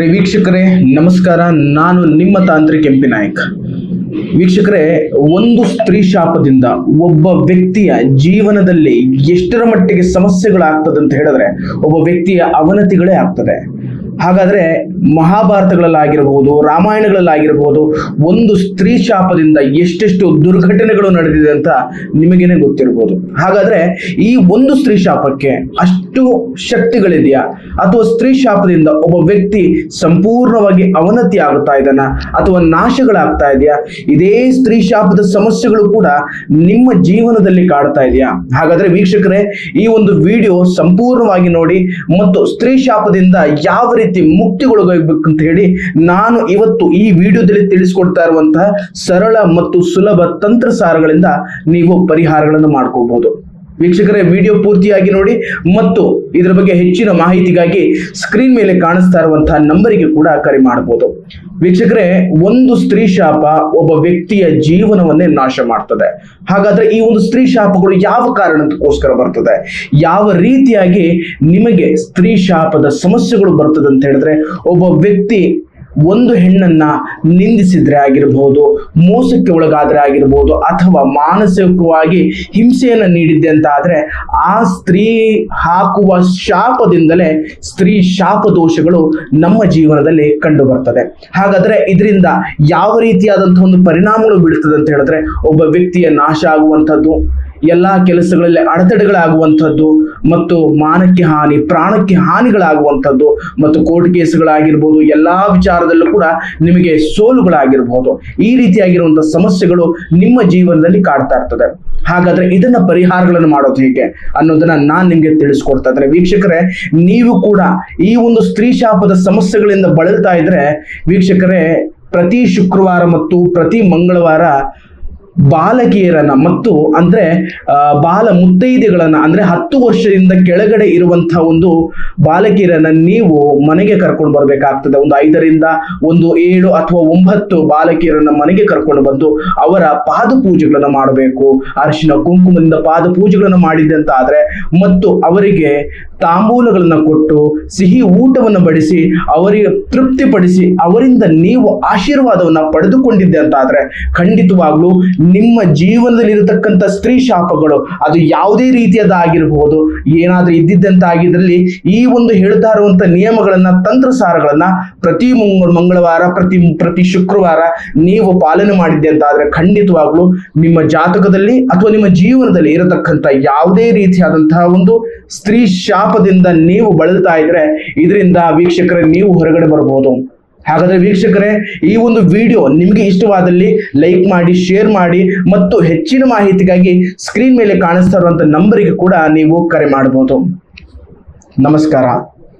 ಪ್ರಿಯ ವೀಕ್ಷಕರೇ, ನಮಸ್ಕಾರ. ನಾನು ನಿಮ್ಮ ತಾಂತ್ರಿಕ ಎಂಪಿ ನಾಯಕ್. ವೀಕ್ಷಕರೇ, ಒಂದು ಸ್ತ್ರೀ ಶಾಪದಿಂದ ಒಬ್ಬ ವ್ಯಕ್ತಿಯ ಜೀವನದಲ್ಲಿ ಎಷ್ಟರ ಮಟ್ಟಿಗೆ ಸಮಸ್ಯೆಗಳಾಗ್ತದೆ ಅಂತ ಹೇಳಿದ್ರೆ, ಒಬ್ಬ ವ್ಯಕ್ತಿಯ ಅವನತಿಗಳೇ ಆಗ್ತದೆ. ಹಾಗಾದ್ರೆ ಮಹಾಭಾರತಗಳಲ್ಲಾಗಿರ್ಬೋದು, ರಾಮಾಯಣಗಳಲ್ಲಾಗಿರ್ಬೋದು, ಒಂದು ಸ್ತ್ರೀ ಶಾಪದಿಂದ ಎಷ್ಟೆಷ್ಟು ದುರ್ಘಟನೆಗಳು ನಡೆದಿದೆ ಅಂತ ನಿಮಗೇನೆ ಗೊತ್ತಿರಬಹುದು ಹಾಗಾದ್ರೆ ಈ ಒಂದು ಸ್ತ್ರೀ ಶಾಪಕ್ಕೆ ಅಷ್ಟು ಶಕ್ತಿಗಳಿದೆಯಾ? ಅಥವಾ ಸ್ತ್ರೀ ಶಾಪದಿಂದ ಒಬ್ಬ ವ್ಯಕ್ತಿ ಸಂಪೂರ್ಣವಾಗಿ ಅವನತಿ ಆಗುತ್ತಾ ಇದ್ದಾನ? ಅಥವಾ ನಾಶಗಳಾಗ್ತಾ ಇದೆಯಾ? ಇದೇ ಸ್ತ್ರೀ ಶಾಪದ ಸಮಸ್ಯೆಗಳು ಕೂಡ ನಿಮ್ಮ ಜೀವನದಲ್ಲಿ ಕಾಡ್ತಾ ಇದೆಯಾ? ಹಾಗಾದ್ರೆ ವೀಕ್ಷಕರೇ, ಈ ಒಂದು ವಿಡಿಯೋ ಸಂಪೂರ್ಣವಾಗಿ ನೋಡಿ ಮತ್ತು ಸ್ತ್ರೀ ಶಾಪದಿಂದ ಯಾವ ರೀತಿ ಮುಕ್ತಿಗೊಳಗಬೇಕು ಅಂತ ಹೇಳಿ ನಾನು ಇವತ್ತು ಈ ವಿಡಿಯೋದಲ್ಲಿ ತಿಳಿಸ್ಕೊಡ್ತಾ ಇರುವಂತಹ ಸರಳ ಮತ್ತು ಸುಲಭ ತಂತ್ರಸಾರಗಳಿಂದ ನೀವು ಪರಿಹಾರಗಳನ್ನು ಮಾಡ್ಕೋಬಹುದು ವೀಕ್ಷಕರೇ ವಿಡಿಯೋ ಪೂರ್ತಿಯಾಗಿ ನೋಡಿ ಮತ್ತು ಇದರ ಬಗ್ಗೆ ಹೆಚ್ಚಿನ ಮಾಹಿತಿಗಾಗಿ ಸ್ಕ್ರೀನ್ ಮೇಲೆ ಕಾಣಿಸ್ತಾ ಇರುವಂತಹ ನಂಬರಿಗೆ ಕೂಡ ಕರೆ ಮಾಡಬಹುದು. ವೀಕ್ಷಕರೇ, ಒಂದು ಸ್ತ್ರೀ ಶಾಪ ಒಬ್ಬ ವ್ಯಕ್ತಿಯ ಜೀವನವನ್ನೇ ನಾಶ ಮಾಡ್ತದೆ. ಹಾಗಾದ್ರೆ ಈ ಒಂದು ಸ್ತ್ರೀ ಶಾಪಗಳು ಯಾವ ಕಾರಣಕ್ಕೋಸ್ಕರ ಬರ್ತದೆ? ಯಾವ ರೀತಿಯಾಗಿ ನಿಮಗೆ ಸ್ತ್ರೀ ಶಾಪದ ಸಮಸ್ಯೆಗಳು ಬರ್ತದೆ ಅಂತ ಹೇಳಿದ್ರೆ, ಒಬ್ಬ ವ್ಯಕ್ತಿ ಒಂದು ಹೆಣ್ಣನ್ನ ನಿಂದಿಸಿದ್ರೆ ಆಗಿರ್ಬೋದು, ಮೋಸಕ್ಕೆ ಒಳಗಾದ್ರೆ ಆಗಿರ್ಬೋದು, ಅಥವಾ ಮಾನಸಿಕವಾಗಿ ಹಿಂಸೆಯನ್ನು ನೀಡಿದ್ದೆ ಅಂತ ಆದ್ರೆ ಆ ಸ್ತ್ರೀ ಹಾಕುವ ಶಾಪದಿಂದಲೇ ಸ್ತ್ರೀ ಶಾಪ ದೋಷಗಳು ನಮ್ಮ ಜೀವನದಲ್ಲಿ ಕಂಡು ಬರ್ತದೆ ಹಾಗಾದ್ರೆ ಇದರಿಂದ ಯಾವ ರೀತಿಯಾದಂತಹ ಒಂದು ಪರಿಣಾಮಗಳು ಬೀಳ್ತದೆ ಅಂತ ಹೇಳಿದ್ರೆ, ಒಬ್ಬ ವ್ಯಕ್ತಿಯ ನಾಶ ಆಗುವಂಥದ್ದು ಎಲ್ಲಾ ಕೆಲಸಗಳಲ್ಲಿ ಅಡೆತಡೆಗಳಾಗುವಂಥದ್ದು ಮತ್ತು ಮಾನಕ್ಕೆ ಹಾನಿ, ಪ್ರಾಣಕ್ಕೆ ಹಾನಿಗಳಾಗುವಂಥದ್ದು ಮತ್ತು ಕೋರ್ಟ್ ಕೇಸ್ಗಳಾಗಿರ್ಬೋದು, ಎಲ್ಲಾ ವಿಚಾರದಲ್ಲೂ ಕೂಡ ನಿಮಗೆ ಸೋಲುಗಳಾಗಿರ್ಬೋದು. ಈ ರೀತಿಯಾಗಿರುವಂತಹ ಸಮಸ್ಯೆಗಳು ನಿಮ್ಮ ಜೀವನದಲ್ಲಿ ಕಾಡ್ತಾ ಇರ್ತದೆ. ಹಾಗಾದ್ರೆ ಇದನ್ನ ಪರಿಹಾರಗಳನ್ನು ಮಾಡೋದು ಹೇಗೆ ಅನ್ನೋದನ್ನ ನಾನು ನಿಮಗೆ ತಿಳಿಸ್ಕೊಡ್ತಾ ಇದ್ರೆ ವೀಕ್ಷಕರೇ, ನೀವು ಕೂಡ ಈ ಒಂದು ಸ್ತ್ರೀ ಶಾಪದ ಸಮಸ್ಯೆಗಳಿಂದ ಬಳಲ್ತಾ ಇದ್ರೆ ವೀಕ್ಷಕರೇ, ಪ್ರತಿ ಶುಕ್ರವಾರ ಮತ್ತು ಪ್ರತಿ ಮಂಗಳವಾರ ಬಾಲಕಿಯರನ್ನ ಮತ್ತು ಅಂದ್ರೆ ಬಾಲ ಮುತ್ತೈದೆಗಳನ್ನ ಅಂದ್ರೆ ಹತ್ತು ವರ್ಷದಿಂದ ಕೆಳಗಡೆ ಇರುವಂತಹ ಒಂದು ಬಾಲಕಿಯರನ್ನ ನೀವು ಮನೆಗೆ ಕರ್ಕೊಂಡು ಬರ್ಬೇಕಾಗ್ತದೆ. ಒಂದು ಐದರಿಂದ ಒಂದು ಏಳು ಅಥವಾ ಒಂಬತ್ತು ಬಾಲಕಿಯರನ್ನ ಮನೆಗೆ ಕರ್ಕೊಂಡು ಬಂದು ಅವರ ಪಾದ ಪೂಜೆಗಳನ್ನ ಮಾಡಬೇಕು. ಅರಿಶಿನ, ಕುಂಕುಮದಿಂದ ಪಾದ ಪೂಜೆಗಳನ್ನ ಆದ್ರೆ ಮತ್ತು ಅವರಿಗೆ ತಾಂಬೂಲಗಳನ್ನ ಕೊಟ್ಟು ಸಿಹಿ ಊಟವನ್ನು ಬಡಿಸಿ ಅವರಿಗೆ ತೃಪ್ತಿಪಡಿಸಿ ಅವರಿಂದ ನೀವು ಆಶೀರ್ವಾದವನ್ನು ಪಡೆದುಕೊಂಡಿದ್ದೆ ಅಂತ ಆದರೆ ಖಂಡಿತವಾಗ್ಲೂ ನಿಮ್ಮ ಜೀವನದಲ್ಲಿ ಇರತಕ್ಕಂಥ ಸ್ತ್ರೀ ಶಾಪಗಳು ಅದು ಯಾವುದೇ ರೀತಿಯದಾಗಿರಬಹುದು ಏನಾದರೂ ಇದ್ದಿದ್ದಂತ ಆಗಿದ್ರಲ್ಲಿ ಈ ಒಂದು ಹೇಳ್ತಾ ಇರುವಂಥ ನಿಯಮಗಳನ್ನ, ತಂತ್ರಸಾರಗಳನ್ನ ಪ್ರತಿ ಮಂಗಳವಾರ, ಪ್ರತಿ ಪ್ರತಿ ಶುಕ್ರವಾರ ನೀವು ಪಾಲನೆ ಮಾಡಿದ್ದೆ ಅಂತ ಆದರೆ ಖಂಡಿತವಾಗ್ಲೂ ನಿಮ್ಮ ಜಾತಕದಲ್ಲಿ ಅಥವಾ ನಿಮ್ಮ ಜೀವನದಲ್ಲಿ ಇರತಕ್ಕಂಥ ಯಾವುದೇ ರೀತಿಯಾದಂತಹ ಒಂದು ಸ್ತ್ರೀ ಶಾಪದಿಂದ ನೀವು ಬಳಲ್ತಾ ಇದ್ರೆ ಇದರಿಂದ ವೀಕ್ಷಕರೇ ನೀವು ಹೊರಗಡೆ ಬರಬಹುದು ಹಾಗಾದ್ರೆ ವೀಕ್ಷಕರೇ, ಈ ಒಂದು ವಿಡಿಯೋ ನಿಮಗೆ ಇಷ್ಟವಾದಲ್ಲಿ ಲೈಕ್ ಮಾಡಿ, ಶೇರ್ ಮಾಡಿ ಮತ್ತು ಹೆಚ್ಚಿನ ಮಾಹಿತಿಗಾಗಿ ಸ್ಕ್ರೀನ್ ಮೇಲೆ ಕಾಣಿಸ್ತಾ ಇರುವಂತ ನಂಬರಿಗೆ ಕೂಡ ನೀವು ಕರೆ ಮಾಡಬಹುದು ನಮಸ್ಕಾರ.